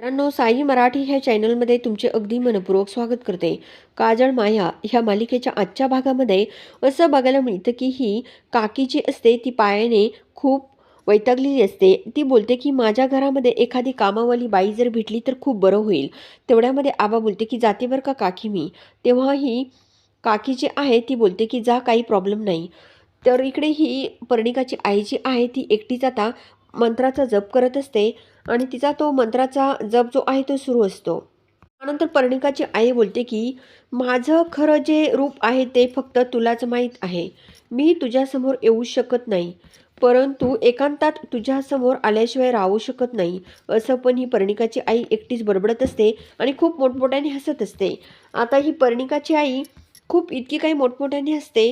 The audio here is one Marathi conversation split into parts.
मित्रांनो साई मराठी ह्या चॅनलमध्ये तुमचे अगदी मनपूर्वक स्वागत करते. काजळ माया ह्या मालिकेच्या आजच्या भागामध्ये असं बघायला मिळतं की ही काकी जी असते ती पायाने खूप वैतागलेली असते. ती बोलते की माझ्या घरामध्ये एखादी कामावाली बाई जर भेटली तर खूप बरं होईल. तेवढ्यामध्ये आबा बोलते की जाते बरं का काकी मी? तेव्हा ही काकी जी आहे ती बोलते की जा काही प्रॉब्लेम नाही. तर इकडे ही पर्णिकाची आई जी आहे ती एकटीच आता मंत्राचा जप करत असते. आणि तिचा तो मंत्राचा जप जो आहे तो सुरू असतो. त्यानंतर पर्णिकाची आई बोलते की माझं खरं जे रूप आहे ते फक्त तुलाच माहीत आहे. मी तुझ्यासमोर येऊ शकत नाही. परंतु एकांतात तुझ्यासमोर आल्याशिवाय राहू शकत नाही. असं पण ही पर्णिकाची आई एकटीच बडबडत असते आणि खूप मोठमोठ्याने हसत असते. आता ही पर्णिकाची आई खूप इतकी काही मोठमोठ्याने हसते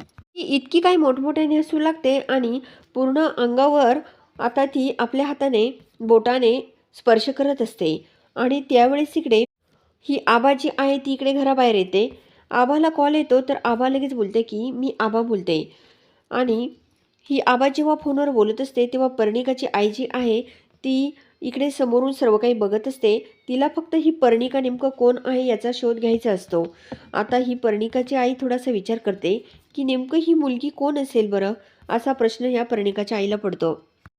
ती इतकी काही मोठमोठ्याने हसू लागते आणि पूर्ण अंगावर आता ती आपल्या हाताने बोटाने स्पर्श करत असते. आणि त्यावेळेस इकडे ही आबा जी आहे ती इकडे घराबाहेर येते. आबाला कॉल येतो तर आबा लगेच बोलते की मी आबा बोलते. आणि ही आबा जेव्हा फोनवर बोलत असते तेव्हा पर्णिकाची आई जी आहे ती इकडे समोरून सर्व काही बघत असते. तिला फक्त ही पर्णिका नेमकं कोण आहे याचा शोध घ्यायचा असतो. आता ही पर्णिकाची आई थोडासा विचार करते की नेमकं ही मुलगी कोण असेल बरं? असा प्रश्न या पर्णिकाच्या आईला पडतो.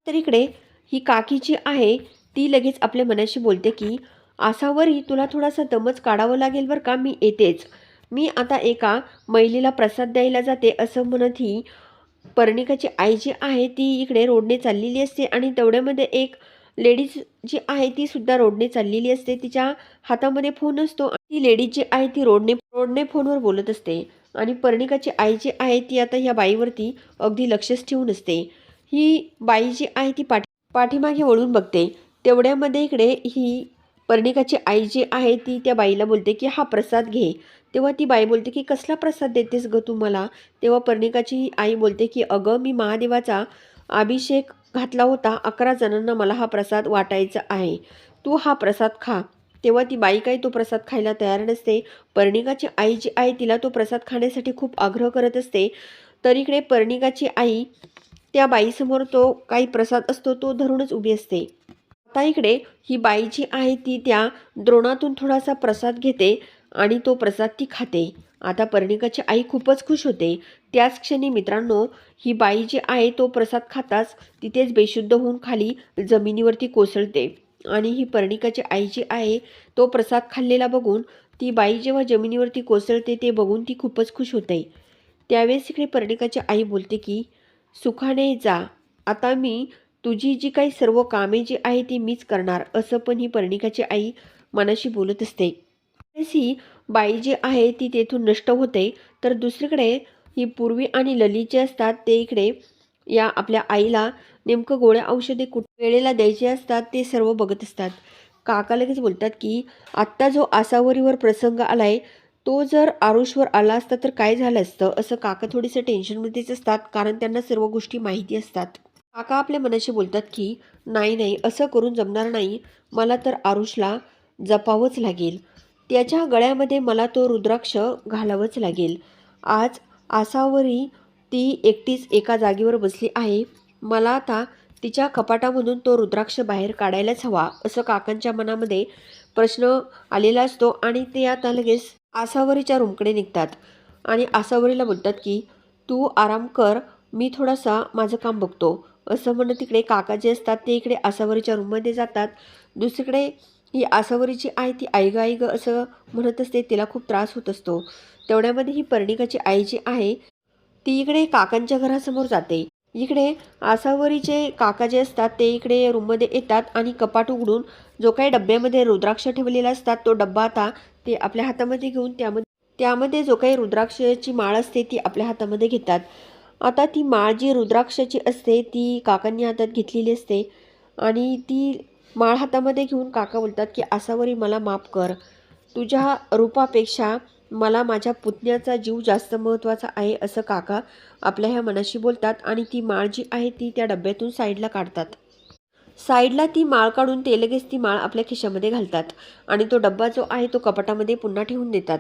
तर इकडे ही काकी जी आहे ती लगेच आपल्या मनाशी बोलते की आसावरही तुला थोडासा दमच काढावं लागेल बरं का? मी येतेच. मी आता एका महिलेला प्रसाद द्यायला जाते असं म्हणत ही पर्णिकाची आई जी आहे ती इकडे रोडने चाललेली असते आणि तेवढ्यामध्ये एक लेडीज जी आहे ती सुद्धा रोडने चाललेली असते. तिच्या हातामध्ये फोन असतो ती लेडीज जी आहे ती रोडने रोडने फोनवर बोलत असते. आणि पर्णिकाची आई जी आहे ती आता ह्या बाईवरती अगदी लक्षच ठेवून असते. ही बाई जी आहे ती पाठी पाठीमागे वळून बघते. तेवढ्यामध्ये इकडे ही पर्णिकाची आई जी आहे ती त्या बाईला बोलते की हा प्रसाद घे. तेव्हा ती बाई बोलते की कसला प्रसाद देतेस ग तू मला? तेव्हा पर्णिकाची आई बोलते की अगं मी महादेवाचा अभिषेक घातला होता. अकरा जणांना मला हा प्रसाद वाटायचा आहे. तू हा प्रसाद खा. तेव्हा ती बाई काही तो प्रसाद खायला तयार नसते. पर्णिकाची आई जी आहे तिला तो प्रसाद खाण्यासाठी खूप आग्रह करत असते. तर इकडे पर्णिकाची आई त्या बाईसमोर तो काही प्रसाद असतो तो धरूनच उभी असते. आता इकडे ही बाई जी आहे ती त्या द्रोणातून थोडासा प्रसाद घेते आणि तो प्रसाद ती खाते. आता पर्णिकाची आई खूपच खुश होते. त्याच क्षणी मित्रांनो ही बाई जी आहे तो प्रसाद खाताच तिथेच बेशुद्ध होऊन खाली जमिनीवरती कोसळते. आणि ही पर्णिकाची आई जी आहे तो प्रसाद खाल्लेला बघून ती बाई जेव्हा जमिनीवरती कोसळते ते बघून ती खूपच खुश होते. त्यावेळेस इकडे पर्णिकाची आई बोलते की सुखाने जा. आता मी तुझी जी काही सर्व कामे जी आहे ती मीच करणार असं पण ही पर्णिकाची आई मनाशी बोलत असते. ही बाई जी आहे ती तेथून नष्ट होते तर दुसरीकडे ही पूर्वी आणि ललित जे असतात ते इकडे या आपल्या आईला नेमकं गोळ्या औषधे कुठ वेळेला द्यायचे असतात ते सर्व बघत असतात. काका लगेच बोलतात की आत्ता जो आसावरीवर प्रसंग आलाय तो जर आरुषवर आला असता तर काय झालं असतं? असं काका थोडीसं टेन्शनमध्येच असतात कारण त्यांना सर्व गोष्टी माहिती असतात. काका आपल्या मनाशी बोलतात की नाही नाही असं करून जमणार नाही. मला तर आरुषला जपावंच लागेल. त्याच्या गळ्यामध्ये मला तो रुद्राक्ष घालावंच लागेल. आज आसावरी ती एकटीच एका जागेवर बसली आहे. मला आता तिच्या कपाटामधून तो रुद्राक्ष बाहेर काढायलाच हवा. असं काकांच्या मनामध्ये प्रश्न आलेला असतो आणि ते आता लगेच आसावरीच्या रूमकडे निघतात. आणि आसावरीला बोलतात की तू आराम कर मी थोडासा माझं काम बघतो. असं म्हणत तिकडे काका जे असतात ते इकडे आसावरीच्या रूममध्ये जातात. दुसरीकडे ही आसावरीची आई ती आई ग आई असं म्हणत असते तिला खूप त्रास होत असतो. तेवढ्यामध्ये ही पर्णिकाची आई जी आहे ती इकडे काकांच्या घरासमोर जाते. इकडे आसावरीचे काका जे असतात ते इकडे रूममध्ये येतात आणि कपाट उघडून जो काही डब्यामध्ये रुद्राक्ष ठेवलेला असतात तो डब्बा आता ते आपल्या हातामध्ये घेऊन त्यामध्ये त्यामध्ये जो काही रुद्राक्षाची माळ असते ती आपल्या हातामध्ये घेतात. आता ती माळ जी रुद्राक्षाची असते ती काकांनी हातात घेतलेली असते आणि ती माळ हातामध्ये घेऊन काका बोलतात की आसावरी मला माफ कर. तुझ्या रूपापेक्षा मला माझ्या पुतण्याचा जीव जास्त महत्त्वाचा आहे असं काका आपल्या ह्या मनाशी बोलतात आणि ती माळ जी आहे ती त्या डब्यातून साईडला काढतात. साईडला ती माळ काढून ते लगेच ती माळ आपल्या खिशामध्ये घालतात आणि तो डब्बा जो आहे तो कपाटामध्ये पुन्हा ठेवून देतात.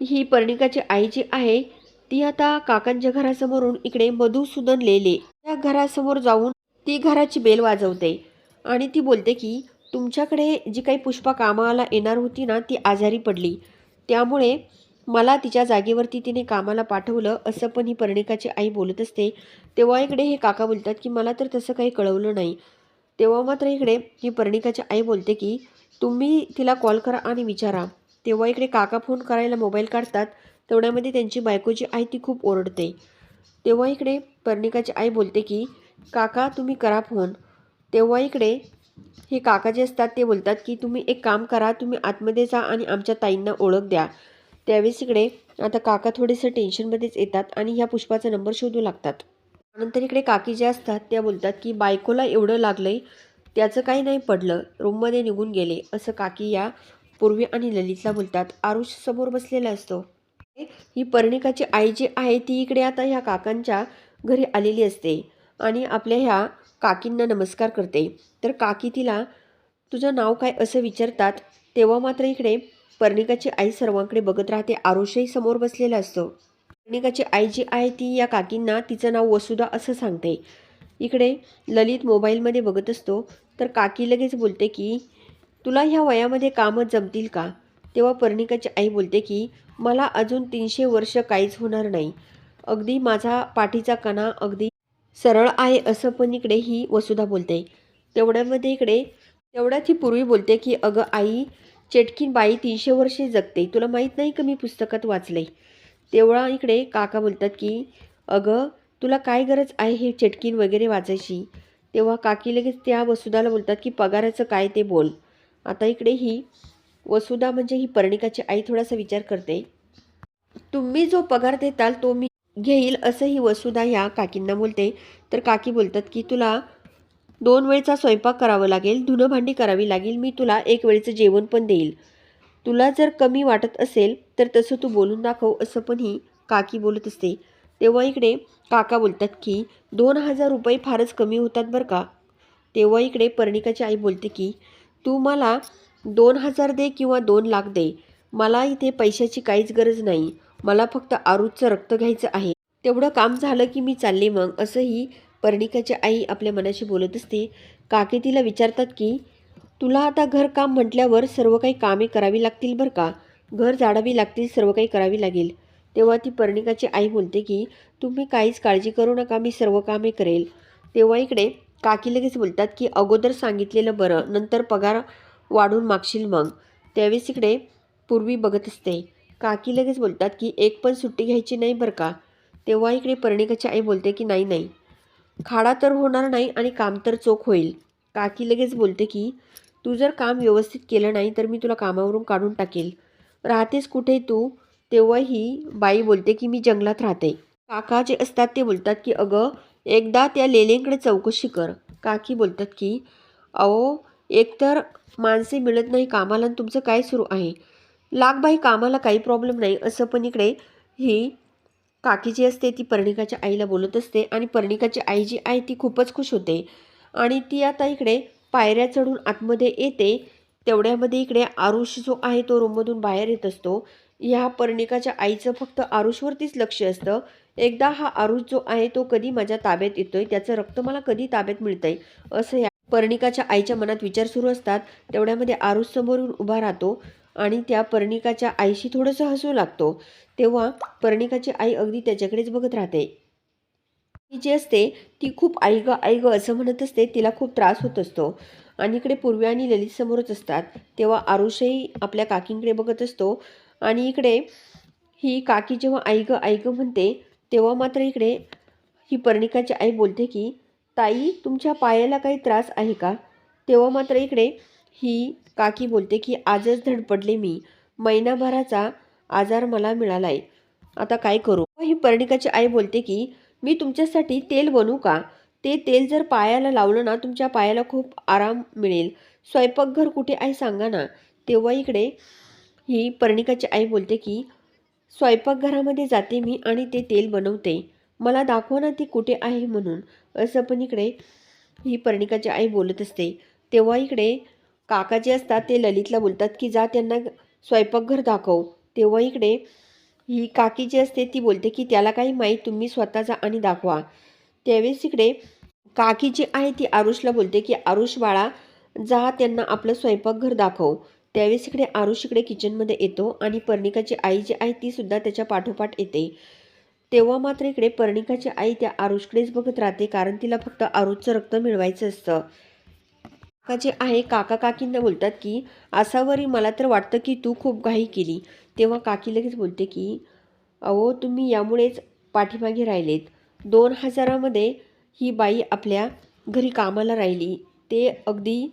ही पर्णिकाची आई जी आहे ती आता काकांच्या घरासमोरून इकडे मधुसूदन लेले. त्या घरासमोर जाऊन ती घराची बेल वाजवते आणि ती बोलते की तुमच्याकडे जी काही पुष्पा कामाला येणार होती ना ती आजारी पडली. त्यामुळे मला तिच्या जागेवरती तिने कामाला पाठवलं असं पण ही पर्णिकाची आई बोलत असते. तेव्हा इकडे हे काका बोलतात की मला तर तसं काही कळवलं नाही. तेव्हा मात्र इकडे ही पर्णिकाची आई बोलते की तुम्ही तिला कॉल करा आणि विचारा. तेव्हा इकडे काका फोन करायला मोबाईल काढतात. तेवढ्यामध्ये त्यांची बायको जी आहे ती खूप ओरडते. तेव्हा इकडे पर्णिकाची आई बोलते की काका तुम्ही करा फोन. तेव्हा इकडे हे काका जे असतात ते बोलतात की तुम्ही एक काम करा तुम्ही आतमध्ये जा आणि आमच्या ताईंना ओळख द्या. त्यावेळेस इकडे आता काका थोडेसे टेन्शनमध्येच येतात आणि ह्या पुष्पाचा नंबर शोधू लागतात. नंतर इकडे काकी ज्या असतात त्या बोलतात की बायकोला एवढं लागलंय त्याचं काही नाही पडलं रूममध्ये निघून गेले असं काकी या पूर्वी आणि ललितला बोलतात. आरुष समोर बसलेला असतो. ही पर्णिकाची आई जी आहे ती इकडे आता ह्या काकांच्या घरी आलेली असते आणि आपल्या ह्या काकींना नमस्कार करते. तर काकी तिला तुझं नाव काय असं विचारतात? तेव्हा मात्र इकडे पर्णिकाची आई सर्वांकडे बघत राहते. आरुषही समोर बसलेला असतो. पर्णिकाची आई जी आहे ती या काकींना तिचं नाव वसुधा असं सांगते. इकडे ललित मोबाईलमध्ये बघत असतो. तर काकी लगेच बोलते की तुला ह्या वयामध्ये कामं जमतील का? तेव्हा पर्णिकाची आई बोलते की मला अजून तीनशे वर्ष काहीच होणार नाही. अगदी माझा पाठीचा कणा अगदी सरळ आहे असं पण इकडे ही वसुधा बोलते. तेवढ्यामध्ये इकडे तेवढ्यात ही पूर्वी बोलते की अगं आई चेटकीन बाई तीनशे वर्षे जगते. तुला माहीत नाही का मी पुस्तकात वाचले तेवढा इकडे काका बोलतात की अगं तुला काय गरज आहे हे चेटकीन वगैरे वाचायची? तेव्हा काकी लगेच त्या वसुधाला बोलतात की पगाराचं काय ते बोल. आता इकडे ही वसुधा म्हणजे ही पर्णिकाची आई थोडासा विचार करते. तुम्ही जो पगार देताल तो मी घेईल असंही वसुधा ह्या काकींना बोलते. तर काकी बोलतात की तुला दोन वेळचा स्वयंपाक करावा लागेल धुणं भांडी करावी लागेल मी तुला एक वेळचं जेवण पण देईल. तुला जर कमी वाटत असेल तर तसं तू बोलून दाखव असं पण ही काकी बोलत असते. तेव्हा इकडे काका बोलतात की दोन हजार रुपये फारच कमी होतात बरं का? तेव्हा इकडे पर्णिकाची आई बोलते की तू मला दोन हजार दे किंवा दोन लाख दे. मला इथे पैशाची काहीच गरज नाही. मला फक्त आरूचं रक्त घ्यायचं आहे. तेवढं काम झालं की मी चालले मग असंही पर्णिकाची आई आपल्या मनाशी बोलत असते. काके तिला विचारतात की तुला आता घरकाम म्हटल्यावर सर्व काही कामे करावी लागतील बरं का? घर जाडावी लागतील सर्व काही करावी लागेल. तेव्हा ती पर्णिकाची आई बोलते की तुम्ही काहीच काळजी करू नका मी सर्व कामे करेल. तेव्हा इकडे काकी लगेच बोलतात की अगोदर सांगितलेलं बरं नंतर पगार वाढून मागशील मग. त्यावेळेस इकडे पूर्वी बघत असते. काकी लगेच बोलतात की एक पण सुट्टी घ्यायची नाही बरं का? तेव्हा इकडे पर्णिकाची आई बोलते की नाही नाही. खाडा तर होणार नाही आणि काम तर चोख होईल. काकी लगेच बोलते की तू जर काम व्यवस्थित केलं नाही तर मी तुला कामावरून काढून टाकेल. राहतेस कुठे तू? तेव्हा ही बाई बोलते की मी जंगलात राहते. काका जे असतात ते बोलतात की अगं एकदा त्या लेलेंकडे चौकशी कर. काकी बोलतात की अहो एकतर माणसे मिळत नाही कामाला आणि तुमचं काय सुरू आहे? लागबाई कामाला काही प्रॉब्लेम नाही असं पण इकडे ही काकी जी असते ती पर्णिकाच्या आईला बोलत असते आणि पर्णिकाची आई जी आहे ती खूपच खुश होते. आणि ती आता इकडे पायऱ्या चढून आतमध्ये येते. तेवढ्यामध्ये इकडे आरुष जो आहे तो रूममधून बाहेर येत असतो. ह्या पर्णिकाच्या आईचं फक्त आरुषवरतीच लक्ष असतं. एकदा हा आरुष जो आहे तो कधी माझ्या ताब्यात येतोय त्याचं रक्त मला कधी ताब्यात मिळतंय असं या पर्णिकाच्या आईच्या मनात विचार सुरू असतात. तेवढ्यामध्ये आरुष समोरून उभा राहतो. आणि त्या पर्णिकाच्या आईशी थोडंसं हसू लागतो. तेव्हा पर्णिकाची आई अगदी त्याच्याकडेच बघत राहते. ती जी असते ती खूप आई गं आई गं असं म्हणत असते तिला खूप त्रास होत असतो. आणि इकडे पूर्वी आणि ललित समोरच असतात. तेव्हा आरुषही आपल्या काकींकडे बघत असतो. आणि इकडे ही काकी जेव्हा आई गं आई गं म्हणते तेव्हा मात्र इकडे ही पर्णिकाची आई बोलते की ताई तुमच्या पायाला काही त्रास आहे का? तेव्हा मात्र इकडे ही काकी बोलते की आजच धडपडले मी. महिनाभराचा आजार मला मिळाला आहे आता काय करू? ही पर्णिकाची आई बोलते की मी तुमच्यासाठी तेल बनवू का? ते तेल जर पायाला लावलं ना तुमच्या पायाला खूप आराम मिळेल. स्वयंपाकघर कुठे आहे सांगा ना. तेव्हा इकडे ही पर्णिकाची आई बोलते की स्वयंपाकघरामध्ये जाते मी आणि ते तेल बनवते. मला दाखवा ना ती कुठे आहे म्हणून. असं पण इकडे ही पर्णिकाची आई बोलत असते. तेव्हा इकडे काका जे असतात ते ललितला बोलतात की जा त्यांना स्वयंपाकघर दाखव. तेव्हा इकडे ही काकी जी असते ती बोलते की त्याला काही माहीत तुम्ही स्वतः जा आणि दाखवा. त्यावेळेस इकडे काकी जी आहे ती आरुषला बोलते की आरुष बाळा जा त्यांना आपलं स्वयंपाकघर दाखव. त्यावेळेस इकडे आरुष इकडे किचनमध्ये येतो आणि पर्णिकाची आई जी आहे ती सुद्धा त्याच्या पाठोपाठ येते. तेव्हा मात्र इकडे पर्णिकाची आई त्या आरुषकडेच बघत राहते कारण तिला फक्त आरुषचं रक्त मिळवायचं असतं. काका जे आहे काका काकींना बोलतात की असावरी मला तर वाटतं की तू खूप घाई केली. तेव्हा काकी लगेच बोलते की अहो तुम्ही यामुळेच पाठीमागे राहिलेत. दोन हजारामध्ये ही बाई आपल्या घरी कामाला राहिली. ते अगदी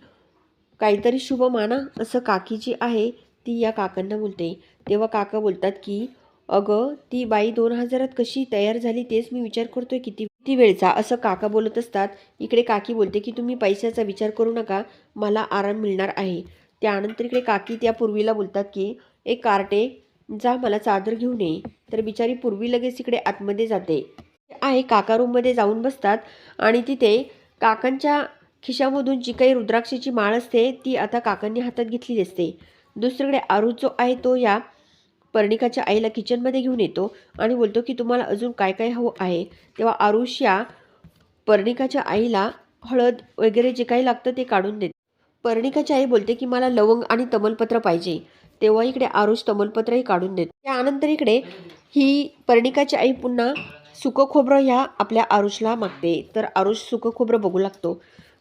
काहीतरी शुभ माना असं काकी जी आहे ती या काकांना बोलते. तेव्हा काका बोलतात की अगं ती बाई दोन हजारात कशी तयार झाली तेच मी विचार करतोय किती किती वेळचा असं काका बोलत असतात. इकडे काकी बोलते की तुम्ही पैशाचा विचार करू नका. मला आराम मिळणार आहे. त्यानंतर इकडे काकी त्या पूर्वीला बोलतात की एक कार्टे जा मला चादर घेऊन ये. तर बिचारी पूर्वी लगेच इकडे आतमध्ये जाते. आहे काका रूममध्ये जाऊन बसतात आणि तिथे काकांच्या खिशामधून जी काही रुद्राक्षाची माळ असते ती आता काकांनी हातात घेतलेली असते. दुसरीकडे आरुष जो आहे तो या पर्णिकाच्या आईला किचनमध्ये घेऊन येतो आणि बोलतो की तुम्हाला अजून काय काय हवं आहे? तेव्हा आरुष या पर्णिकाच्या आईला हळद वगैरे जे काही लागतं ते काढून देते. पर्णिकाची आई बोलते की मला लवंग आणि तमलपत्र पाहिजे. तेव्हा इकडे आरुष तमलपत्रही काढून देते. त्यानंतर इकडे ही पर्णिकाची आई पुन्हा सुकं खोबरं ह्या आपल्या आरुषला मागते. तर आरुष सुकं खोबरं बघू लागतो.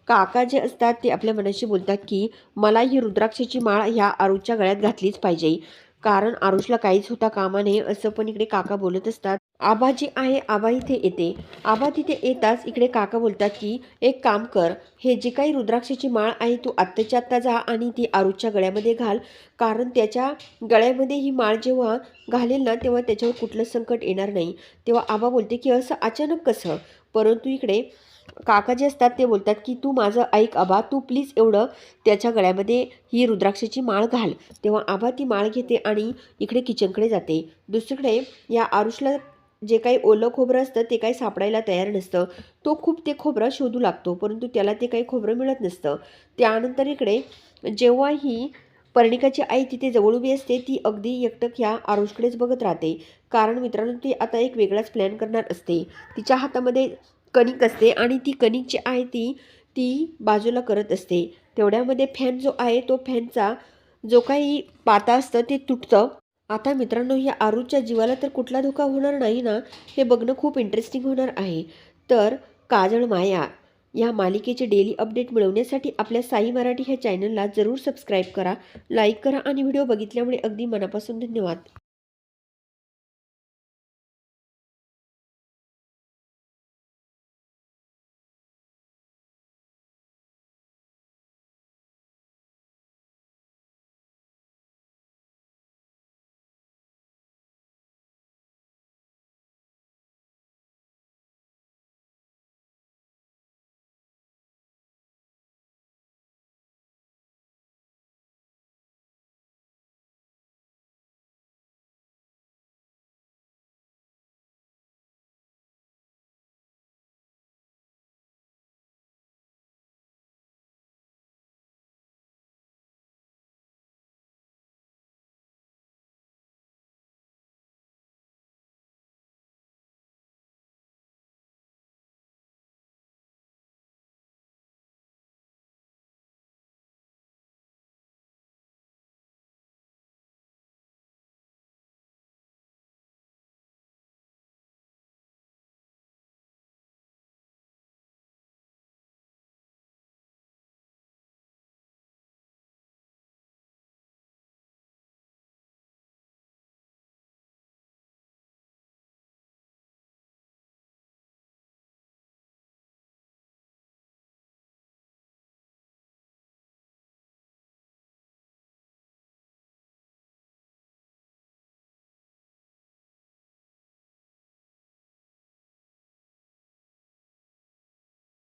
काका जे असतात ते आपल्या मनाशी बोलतात की मला ही रुद्राक्षाची माळ ह्या आरुषच्या गळ्यात घातलीच पाहिजे. कारण आरुषला काहीच होता कामा नये असं पण इकडे काका बोलत असतात. आबा जी आहे आबा इथे येते. आबा तिथे येताच इकडे काका बोलतात की एक काम कर हे जे काही रुद्राक्षाची माळ आहे तू आत्ताच्या आत्ता जा आणि ती आरुषच्या गळ्यामध्ये घाल. कारण त्याच्या गळ्यामध्ये ही माळ जेव्हा घालेल ना तेव्हा त्याच्यावर कुठलं संकट येणार नाही. तेव्हा आबा बोलते की असं अचानक कसं? परंतु इकडे काका जे असतात ते बोलतात की तू माझं ऐक आबा तू प्लीज एवढं त्याच्या गळ्यामध्ये ही रुद्राक्षाची माळ घाल. तेव्हा आबा ती माळ घेते आणि इकडे किचनकडे जाते. दुसरीकडे या आरुषला जे काही ओलं खोबरं असतं ते काही सापडायला तयार नसतं. तो खूप ते खोबरं शोधू लागतो परंतु त्याला ते काही खोबरं मिळत नसतं. त्यानंतर इकडे जेव्हा ही पर्णिकाची आई तिथे जवळ उभी असते ती अगदी एकटक ह्या आरुषकडेच बघत राहते. कारण मित्रांनो ती आता एक वेगळाच प्लॅन करणार असते. तिच्या हातामध्ये कणिक असते आणि ती कणिक जी आहे ती ती बाजूला करत असते. तेवढ्यामध्ये फॅन जो आहे तो फॅनचा जो काही पाता असतं ते तुटतं. आता मित्रांनो या आरूच्या जीवाला तर कुठला धोका होणार नाही ना हे बघणं खूप इंटरेस्टिंग होणार आहे. तर काजळ माया या मालिकेचे डेली अपडेट मिळवण्यासाठी आपल्या साई मराठी ह्या चॅनलला जरूर सबस्क्राईब करा लाईक करा आणि व्हिडिओ बघितल्यामुळे अगदी मनापासून धन्यवाद.